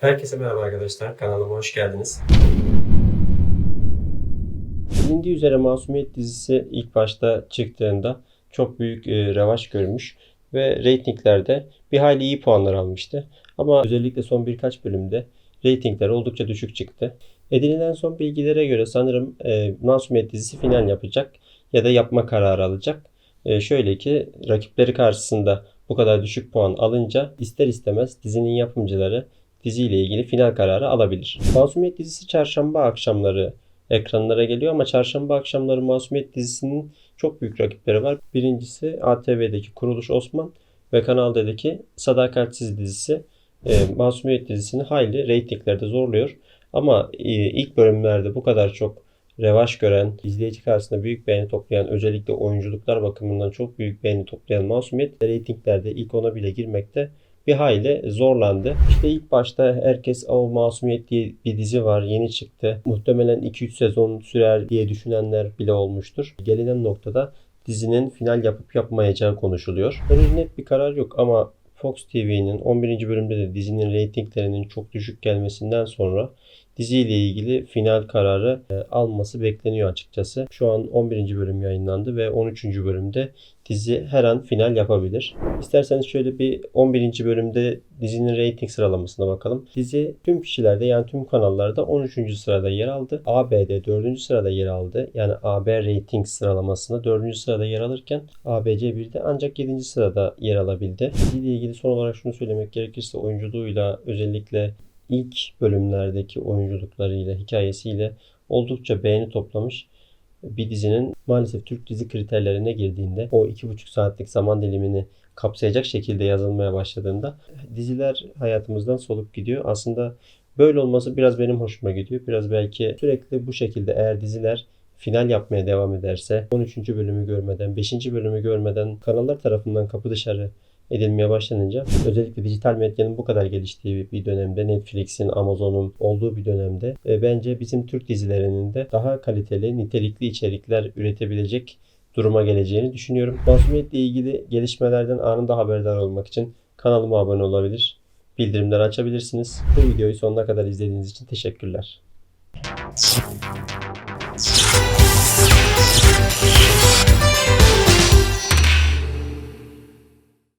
Herkese merhaba arkadaşlar. Kanalıma hoş geldiniz. Bilindiği üzere Masumiyet dizisi ilk başta çıktığında çok büyük e, revaç görmüş ve reytinglerde bir hayli iyi puanlar almıştı. Ama özellikle son birkaç bölümde reytingler oldukça düşük çıktı. Edinilen son bilgilere göre sanırım e, Masumiyet dizisi final yapacak ya da yapma kararı alacak. E, şöyle ki rakipleri karşısında bu kadar düşük puan alınca ister istemez dizinin yapımcıları diziyle ilgili final kararı alabilir. Masumiyet dizisi çarşamba akşamları ekranlara geliyor ama çarşamba akşamları Masumiyet dizisinin çok büyük rakipleri var. Birincisi ATV'deki Kuruluş Osman ve Kanal D'deki Sadakatsiz dizisi e, Masumiyet dizisini hayli reytinglerde zorluyor. Ama e, ilk bölümlerde bu kadar çok revaç gören, izleyici karşısında büyük beğeni toplayan, özellikle oyunculuklar bakımından çok büyük beğeni toplayan Masumiyet reytinglerde ilk ona bile girmekte bir hayli zorlandı. İşte ilk başta herkes o Masumiyet diye bir dizi var yeni çıktı. Muhtemelen 2-3 sezon sürer diye düşünenler bile olmuştur. Gelinen noktada dizinin final yapıp yapmayacağı konuşuluyor. Henüz net bir karar yok ama Fox TV'nin 11. bölümde de dizinin reytinglerinin çok düşük gelmesinden sonra diziyle ilgili final kararı e, alması bekleniyor açıkçası. Şu an 11. bölüm yayınlandı ve 13. bölümde dizi her an final yapabilir. İsterseniz şöyle bir 11. bölümde dizinin reyting sıralamasına bakalım. Dizi tüm kişilerde yani tüm kanallarda 13. sırada yer aldı. AB'de 4. sırada yer aldı. Yani AB reyting sıralamasında 4. sırada yer alırken ABC 1'de ancak 7. sırada yer alabildi. Diziyle ilgili son olarak şunu söylemek gerekirse oyunculuğuyla özellikle ilk bölümlerdeki oyunculuklarıyla, hikayesiyle oldukça beğeni toplamış bir dizinin maalesef Türk dizi kriterlerine girdiğinde o iki buçuk saatlik zaman dilimini kapsayacak şekilde yazılmaya başladığında diziler hayatımızdan solup gidiyor. Aslında böyle olması biraz benim hoşuma gidiyor. Biraz belki sürekli bu şekilde eğer diziler final yapmaya devam ederse 13. bölümü görmeden, 5. bölümü görmeden kanallar tarafından kapı dışarı edilmeye başlanınca özellikle dijital medyanın bu kadar geliştiği bir dönemde Netflix'in, Amazon'un olduğu bir dönemde e, bence bizim Türk dizilerinin de daha kaliteli, nitelikli içerikler üretebilecek duruma geleceğini düşünüyorum. Masumiyetle ilgili gelişmelerden anında haberdar olmak için kanalıma abone olabilir, bildirimleri açabilirsiniz. Bu videoyu sonuna kadar izlediğiniz için teşekkürler.